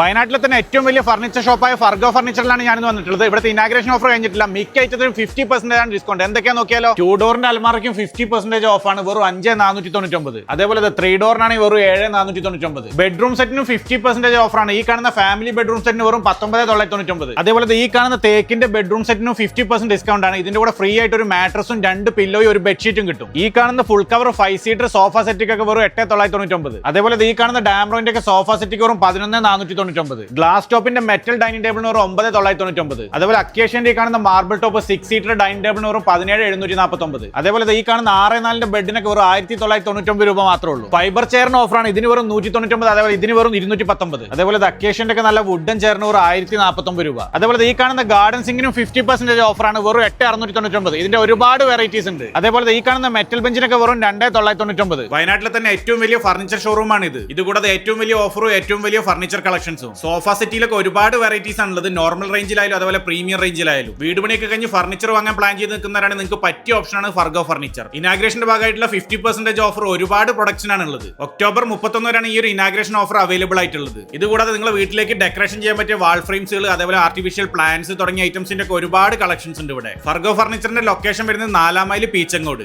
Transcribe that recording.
വയനാട്ടിലെ തന്നെ ഏറ്റവും വലിയ ഫർണിച്ചർ ഷോപ്പായ ഫർഗോ ഫർണിച്ചറിലാണ് ഞാനിന്ന് വന്നിട്ടുള്ളത്. ഇവിടുത്തെ ഇനാഗ്രേഷൻ ഓഫർ കഴിഞ്ഞിട്ടില്ല. മിക്ക ഐറ്റത്തിനും ഫിഫ്റ്റി പെർസെന്റേജ് ആണ് ഡിസ്കൗണ്ട് എന്തൊക്കെയാ നോക്കിയാലോ? ടു ഡോറിന്റെ അൽമാറയ്ക്കും ഫിഫ്റ്റി പെർസെന്റേജ് ഓഫ് ആണ്. വെറും അഞ്ച് നാനൂറ്റി തൊണ്ണൂറ്റൊമ്പത് അതേപോലെ ത്രീ ഡോറിനാണെങ്കിൽ വെറും ഏഴ് നാനൂറ്റി തൊണ്ണൂറ്റൊമ്പത് ബെഡ്റൂം സെറ്റിനും ഫിഫ്റ്റി പെർസെന്റേജ് ഓഫറാണ് ഈ കാണുന്ന ഫാമിലി ബെഡ്റൂം സെറ്റിന് വെറും പത്തൊമ്പത് തൊള്ളായിരത്തി തൊണ്ണൂറ്റൊമ്പത് അതേപോലെ ഈ കാണുന്ന തേക്കിന്റെ ബെഡ്റൂം സെറ്റിനും ഫിഫ്റ്റി പെർസെന്റ് ഡിസ്കൗണ്ട് ആണ്. ഇതിന്റെ കൂടെ ഫ്രീ ആയിട്ട് ഒരു മാട്രസും രണ്ട് പില്ലോയും ഒരു ബെഡ്ഷീറ്റും കിട്ടും. ഈ കാണുന്ന full cover five seater sofa സെറ്റിക്കൊക്കെ വെറും എട്ട് തൊള്ളായിരത്തി തൊണ്ണൂറ്റൊമ്പത് അതേപോലെ ഈ കാണുന്ന ഡാംറോയിന്റെ ഒക്കെ സോഫ സെറ്റിക്ക് വെറും പതിനൊന്ന് നാനൂറ്റി തൊണ്ണൂറ്റൊമ്പത്. ഗ്ലാസ് ടോപ്പിന്റെ മെറ്റൽ ഡൈനിങ് ടേബിളിന് ഒരു ഒമ്പത് തൊള്ളായിരത്തി തൊണ്ണൂറ്റൊമ്പത്. അതേപോലെ അക്കേഷ്യന്റെ കാണുന്ന marble top six seater dining ടേബിളിന് ഒരു പതിനേഴ് എഴുന്നൂറ്റി നാൽപ്പത്തൊമ്പത് അതേപോലെ ഈ കാണുന്ന ആറ് നാലിന്റെ ബെഡിനൊക്കെ വെറും ആയിരത്തി തൊള്ളായിരത്തി തൊണ്ണൂറ്റൊമ്പത് രൂപ മാത്രമേ ഉള്ളൂ ഫൈബർ ചെയറിന് ഓഫറാണ് ഇതിന് വെറും നൂറ്റി തൊണ്ണൂറ്റൊമ്പത് അതേപോലെ ഇതിന് വെറും ഇരുന്നൂറ്റി പത്തൊമ്പത് അതേപോലെ അക്കേഷ്യന്റെ ഒക്കെ നല്ല വുഡൻ ചെയറിന് ഒരു ആയിരത്തി നാൽപ്പത്തൊമ്പത് രൂപ. അതേപോലെ ഈ കാണുന്ന ഗാർഡൻ സിംഗിനും ഫിഫ്റ്റി പെർസെന്റേജ് ഓഫറാണ് വെറും എട്ട് അറുന്നൂറ്റി തൊണ്ണൂറ്റൊമ്പത് ഇതിന്റെ ഒരുപാട് വെറൈറ്റീസ് ഉണ്ട്. അതേപോലെ ഈ കാണുന്ന മെറ്റൽ ബെഞ്ചിനൊക്കെ വെറും രണ്ടേ തൊള്ളായിരത്തി തൊണ്ണൂറ്റൊമ്പത്. വയനാട്ടിലെ തന്നെ ഏറ്റവും വലിയ ഫർണിച്ചർ ഷോറൂമാണ് ഇത് ഇത്. കൂടാതെ ഏറ്റവും വലിയ ഓഫറും ഏറ്റവും വലിയ ഫർണിച്ചർ കളക്ഷൻസും സോഫ സെറ്റിലൊക്കെ ഒരുപാട് വെറൈറ്റീസ് ആണുള്ളത്. നോർമൽ റേഞ്ചിലായാലും അതുപോലെ പ്രീമിയം റേഞ്ചിലായാലും വീട് പണിയൊക്കെ കഴിഞ്ഞ് ഫർണിച്ചർ വാങ്ങാൻ പ്ലാൻ ചെയ്ത് നിൽക്കുന്നവരാണ്. നിങ്ങൾക്ക് പറ്റിയ ഓപ്ഷനാണ് ഫർഗോ ഫർണിച്ചർ ഇനാഗ്രേഷന്റെ ഭാഗമായിട്ടുള്ള ഫിഫ്റ്റി പെർസെന്റേജ് ഓഫർ ഒരുപാട് പ്രൊഡക്ഷൻ ആണുള്ളത് ഉള്ളത്. ഒക്ടോബർ മുപ്പത്തൊന്ന് വരെയാണ് ഈ ഒരു ഇനാഗ്രേഷൻ ഓഫർ അവൈലബിൾ ആയിട്ടുള്ളത്. ഇത് കൂടാതെ നിങ്ങൾ വീട്ടിലേക്ക് ഡെക്കറേഷൻ ചെയ്യാൻ പറ്റിയ വാൾ ഫ്രെയിംസുകൾ അതേപോലെ ആർട്ടിഫിഷ്യൽ പ്ലാന്റ്സ് തുടങ്ങിയ ഐറ്റംസിന്റെ ഒക്കെ ഒരുപാട് കളക്ഷൻസ് ഉണ്ട് ഇവിടെ. ഫർഗോ ഫർണിച്ചറിന്റെ ലൊക്കേഷൻ വരുന്നത് നാലാം മൈൽ പീച്ചങ്ങോട്